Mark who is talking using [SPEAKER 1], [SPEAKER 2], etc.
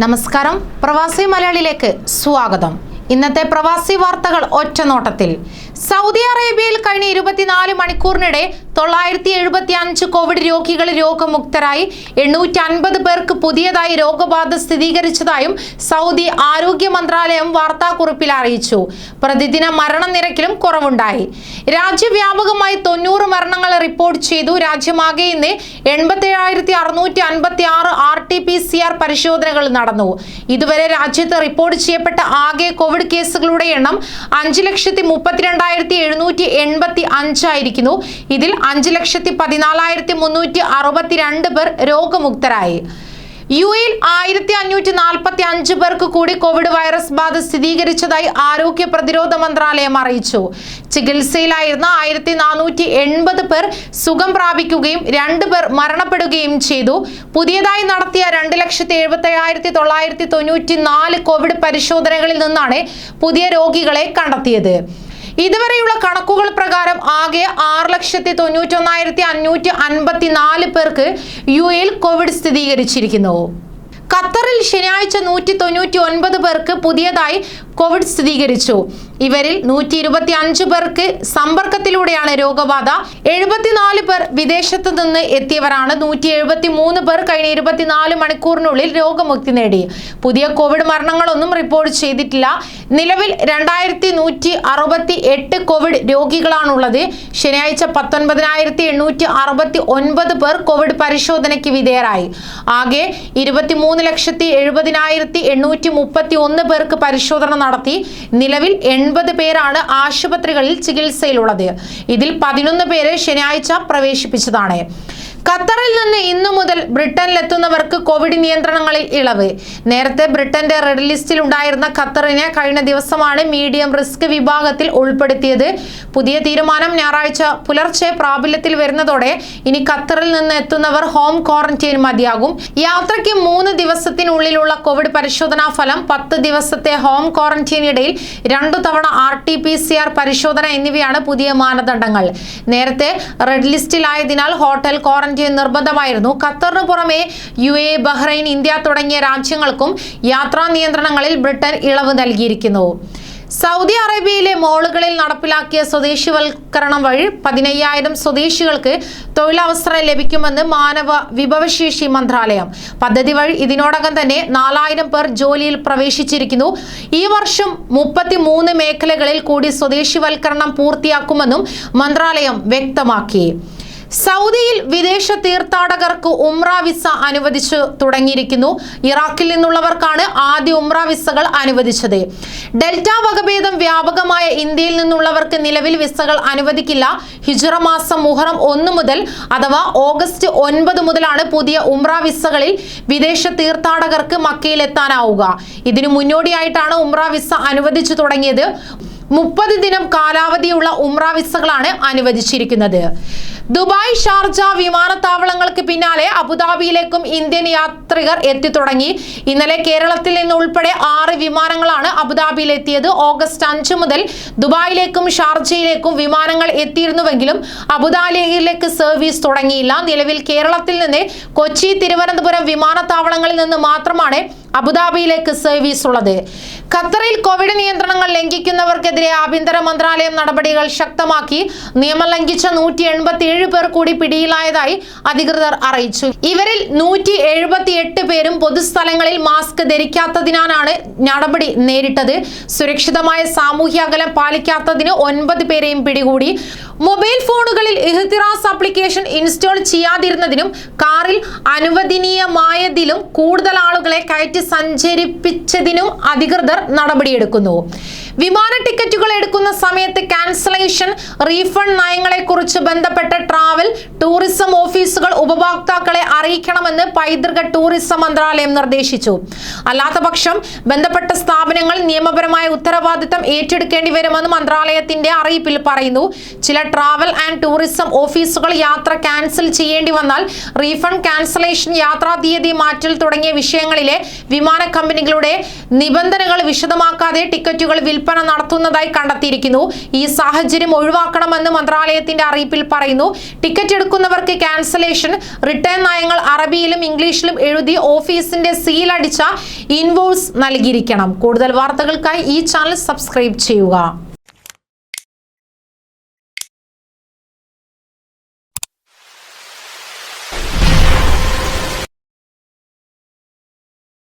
[SPEAKER 1] നമസ്കാരം. പ്രവാസി മലയാളിയിലേക്ക് സ്വാഗതം. ഇന്നത്തെ പ്രവാസി വാർത്തകൾ ഒറ്റനോട്ടത്തിൽ. സൗദി അറേബ്യയിൽ കഴിഞ്ഞ ഇരുപത്തിനാല് മണിക്കൂറിനിടെ തൊള്ളായിരത്തി എഴുപത്തി അഞ്ച് കോവിഡ് രോഗികൾ രോഗമുക്തരായി എണ്ണൂറ്റി അൻപത് പേർക്ക് പുതിയതായി രോഗബാധ സ്ഥിരീകരിച്ചതായും സൗദി ആരോഗ്യ മന്ത്രാലയം വാർത്താക്കുറിപ്പിൽ അറിയിച്ചു. പ്രതിദിന മരണനിരക്കിലും കുറവുണ്ടായി. രാജ്യവ്യാപകമായി തൊണ്ണൂറ് റിപ്പോർട്ട് ചെയ്തു. രാജ്യമാകെ ഇന്ന് എൺപത്തി ഏഴായിരത്തി അറുന്നൂറ്റി അൻപത്തി പരിശോധനകൾ നടന്നു. ഇതുവരെ രാജ്യത്ത് റിപ്പോർട്ട് ചെയ്യപ്പെട്ട ആകെ കോവിഡ് കേസുകളുടെ എണ്ണം അഞ്ച് ലക്ഷത്തി മുപ്പത്തിരണ്ടായിരത്തി എഴുന്നൂറ്റി എൺപത്തി അഞ്ചായിരിക്കുന്നു ഇതിൽ അഞ്ച് ലക്ഷത്തി പതിനാലായിരത്തി മുന്നൂറ്റി അറുപത്തിരണ്ട് പേർ രോഗമുക്തരായി. യു എയിൽ ആയിരത്തി അഞ്ഞൂറ്റി നാൽപ്പത്തി അഞ്ച് പേർക്ക് കൂടി കോവിഡ് വൈറസ് ബാധ സ്ഥിരീകരിച്ചതായി ആരോഗ്യ പ്രതിരോധ മന്ത്രാലയം അറിയിച്ചു. ചികിത്സയിലായിരുന്ന ആയിരത്തി നാനൂറ്റി എൺപത് പേർ സുഖം പ്രാപിക്കുകയും രണ്ട് പേർ മരണപ്പെടുകയും ചെയ്തു. പുതിയതായി നടത്തിയ രണ്ട് ലക്ഷത്തി എഴുപത്തി അയ്യായിരത്തി തൊള്ളായിരത്തി തൊണ്ണൂറ്റി നാല് കോവിഡ് പരിശോധനകളിൽ നിന്നാണ് പുതിയ രോഗികളെ കണ്ടെത്തിയത്. ഇതുവരെയുള്ള കണക്കുകൾ പ്രകാരം ആകെ ആറ് ലക്ഷത്തി തൊണ്ണൂറ്റൊന്നായിരത്തി അഞ്ഞൂറ്റി അൻപത്തി നാല് പേർക്ക് യു എയിൽ കോവിഡ് സ്ഥിരീകരിച്ചിരിക്കുന്നു. ഖത്തറിൽ ശനിയാഴ്ച നൂറ്റി തൊണ്ണൂറ്റി ഒൻപത് പേർക്ക് പുതിയതായി കോവിഡ് സ്ഥിരീകരിച്ചു. ഇവരിൽ നൂറ്റി ഇരുപത്തി അഞ്ച് പേർക്ക് സമ്പർക്കത്തിലൂടെയാണ് രോഗബാധ. എഴുപത്തിനാല് പേർ വിദേശത്ത് നിന്ന് എത്തിയവരാണ്. നൂറ്റി എഴുപത്തി മൂന്ന് പേർ കഴിഞ്ഞ ഇരുപത്തിനാല് മണിക്കൂറിനുള്ളിൽ രോഗമുക്തി നേടി. പുതിയ കോവിഡ് മരണങ്ങളൊന്നും റിപ്പോർട്ട് ചെയ്തിട്ടില്ല. നിലവിൽ രണ്ടായിരത്തി നൂറ്റി അറുപത്തി എട്ട് കോവിഡ് രോഗികളാണുള്ളത്. ശനിയാഴ്ച പത്തൊൻപതിനായിരത്തി എണ്ണൂറ്റി അറുപത്തി ഒൻപത് പേർ കോവിഡ് പരിശോധനയ്ക്ക് വിധേയരായി. ആകെ ഇരുപത്തിമൂന്ന് ലക്ഷത്തി എഴുപതിനായിരത്തി എണ്ണൂറ്റി മുപ്പത്തി ഒന്ന് പേർക്ക് പരിശോധന നടത്തി നിലവിൽ എൺപത് പേരാണ് ആശുപത്രികളിൽ ചികിത്സയിലുള്ളത്. ഇതിൽ പതിനൊന്ന് പേരെ ശനിയാഴ്ച പ്രവേശിപ്പിച്ചതാണ്. ഖത്തറിൽ നിന്ന് ഇന്നു മുതൽ ബ്രിട്ടനിലെത്തുന്നവർക്ക് കോവിഡ് നിയന്ത്രണങ്ങളിൽ ഇളവ്. നേരത്തെ ബ്രിട്ടന്റെ റെഡ് ലിസ്റ്റിൽ ഉണ്ടായിരുന്ന ഖത്തറിനെ കഴിഞ്ഞ ദിവസമാണ് മീഡിയം റിസ്ക് വിഭാഗത്തിൽ ഉൾപ്പെടുത്തിയത്. പുതിയ തീരുമാനം ഞായറാഴ്ച പുലർച്ചെ പ്രാബല്യത്തിൽ വരുന്നതോടെ ഇനി ഖത്തറിൽ നിന്ന് എത്തുന്നവർ ഹോം ക്വാറന്റൈൻ മതിയാകും. യാത്രയ്ക്ക് മൂന്ന് ദിവസത്തിനുള്ളിലുള്ള കോവിഡ് പരിശോധനാ ഫലം പത്ത് ദിവസത്തെ ഹോം ക്വാറന്റൈനിടയിൽ രണ്ടു തവണ R T P C R പരിശോധന എന്നിവയാണ് പുതിയ മാനദണ്ഡങ്ങൾ. നേരത്തെ റെഡ് ലിസ്റ്റിലായതിനാൽ ഹോട്ടൽ ക്വാറന്റൈൻ നിർബന്ധമായിരുന്നു. ഖത്തറിന് പുറമെ യു എ ബഹ്റൈൻ ഇന്ത്യ തുടങ്ങിയ രാജ്യങ്ങൾക്കും യാത്രാ നിയന്ത്രണങ്ങളിൽ ബ്രിട്ടൻ ഇളവ് നൽകിയിരിക്കുന്നു. സൗദി അറേബ്യയിലെ മോളുകളിൽ നടപ്പിലാക്കിയ സ്വദേശിവൽക്കരണം വഴി പതിനയ്യായിരം സ്വദേശികൾക്ക് തൊഴിലവസരം ലഭിക്കുമെന്ന് മാനവ വിഭവശേഷി മന്ത്രാലയം. പദ്ധതി വഴി ഇതിനോടകം തന്നെ നാലായിരം പേർ ജോലിയിൽ പ്രവേശിച്ചിരിക്കുന്നു. ഈ വർഷം മുപ്പത്തി മേഖലകളിൽ കൂടി സ്വദേശിവൽക്കരണം പൂർത്തിയാക്കുമെന്നും മന്ത്രാലയം വ്യക്തമാക്കി. സൗദിയിൽ വിദേശ തീർത്ഥാടകർക്ക് ഉംറ വിസ അനുവദിച്ചു തുടങ്ങിയിരിക്കുന്നു. ഇറാഖിൽ നിന്നുള്ളവർക്കാണ് ആദ്യ ഉംറ വിസകൾ അനുവദിച്ചത്. ഡെൽറ്റ വകഭേദം വ്യാപകമായ ഇന്ത്യയിൽ നിന്നുള്ളവർക്ക് നിലവിൽ വിസകൾ അനുവദിക്കില്ല. ഹിജറ മാസം മുഹറം ഒന്ന് മുതൽ അഥവാ ഓഗസ്റ്റ് ഒൻപത് മുതലാണ് പുതിയ ഉംറ വിസകളിൽ വിദേശ തീർത്ഥാടകർക്ക് മക്കയിൽ എത്താനാവുക ഇതിനു മുന്നോടിയായിട്ടാണ് ഉംറ വിസ അനുവദിച്ചു തുടങ്ങിയത്. മുപ്പത് ദിനം കാലാവധിയുള്ള ഉംറ വിസകളാണ് അനുവദിച്ചിരിക്കുന്നത്. ദുബായ് ഷാർജ വിമാനത്താവളങ്ങൾക്ക് പിന്നാലെ അബുദാബിയിലേക്കും ഇന്ത്യൻ യാത്രികർ എത്തിത്തുടങ്ങി. ഇന്നലെ കേരളത്തിൽ നിന്ന് ഉൾപ്പെടെ ആറ് വിമാനങ്ങളാണ് അബുദാബിയിൽ എത്തിയത് ഓഗസ്റ്റ് അഞ്ച് മുതൽ ദുബായിലേക്കും ഷാർജയിലേക്കും വിമാനങ്ങൾ എത്തിയിരുന്നുവെങ്കിലും അബുദാബിയിലേക്ക് സർവീസ് തുടങ്ങിയില്ല. നിലവിൽ കേരളത്തിൽ നിന്ന് കൊച്ചി തിരുവനന്തപുരം വിമാനത്താവളങ്ങളിൽ നിന്ന് മാത്രമാണ് അബുദാബിയിലേക്ക് സർവീസ് ഉള്ളത്. ഖത്തറിൽ കോവിഡ് നിയന്ത്രണങ്ങൾ ലംഘിക്കുന്നവർക്കെതിരെ ആഭ്യന്തര മന്ത്രാലയം നടപടികൾ ശക്തമാക്കി. നിയമം ലംഘിച്ച നൂറ്റി എൺപത്തി ഏഴ് പേർ കൂടി പിടിയിലായതായി അധികൃതർ അറിയിച്ചു. ഇവരിൽ നൂറ്റി എഴുപത്തി എട്ട് പേരും പൊതുസ്ഥലങ്ങളിൽ മാസ്ക് ധരിക്കാത്തതിനാണ് നടപടി നേരിട്ടത്. സുരക്ഷിതമായ സാമൂഹ്യ അകലം പാലിക്കാത്തതിന് ഒൻപത് പേരെയും പിടികൂടി. മൊബൈൽ ഫോണുകളിൽ ഇഹ്തിറാസ് ആപ്ലിക്കേഷൻ ഇൻസ്റ്റാൾ ചെയ്യാതിരുന്നതിനും കാറിൽ അനുവദനീയമായതിലും കൂടുതൽ ആളുകളെ കയറ്റി സഞ്ചരിപ്പിച്ചതിനും അധികൃതർ നടപടിയെടുക്കുന്നു. വിമാന ടിക്കറ്റുകൾ എടുക്കുന്ന സമയത്ത് ക്യാൻസലേഷൻ റീഫണ്ട് നയങ്ങളെക്കുറിച്ച് ബന്ധപ്പെട്ട ട്രാവൽ ടൂറിസം ഓഫീസുകൾ ഉപഭോക്താക്കളെ അറിയിക്കണമെന്ന് പൈതൃക ടൂറിസം മന്ത്രാലയം നിർദ്ദേശിച്ചു. അല്ലാത്ത പക്ഷം ബന്ധപ്പെട്ട സ്ഥാപനങ്ങൾ നിയമപരമായ ഉത്തരവാദിത്തം ഏറ്റെടുക്കേണ്ടി വരുമെന്ന് മന്ത്രാലയത്തിന്റെ അറിയിപ്പിൽ പറയുന്നു. ചില ട്രാവൽ ആൻഡ് ടൂറിസം ഓഫീസുകൾ യാത്ര ക്യാൻസൽ ചെയ്യേണ്ടി വന്നാൽ റീഫണ്ട് ക്യാൻസലേഷൻ യാത്രാ തീയതി മാറ്റൽ തുടങ്ങിയ വിഷയങ്ങളിലെ വിമാന കമ്പനികളുടെ നിബന്ധനകൾ വിശദമാക്കാതെ ടിക്കറ്റുകൾ വിൽപ്പന നടത്തുന്നതായി കണ്ടെത്തിയിരിക്കുന്നു. ഈ സാഹചര്യം ഒഴിവാക്കണമെന്ന് മന്ത്രാലയത്തിന്റെ അറിയിപ്പിൽ പറയുന്നു. ടിക്കറ്റ് ടിക്കറ്റ് എടുക്കുന്നവർക്ക് ക്യാൻസലേഷൻ റിട്ടേൺ നയങ്ങൾ അറബിയിലും ഇംഗ്ലീഷിലും എഴുതി ഓഫീസിന്റെ സീൽ അടിച്ച ഇൻവോയ്സ് നൽകിയിരിക്കണം. കൂടുതൽ വാർത്തകൾക്കായി ഈ ചാനൽ സബ്സ്ക്രൈബ് ചെയ്യുക.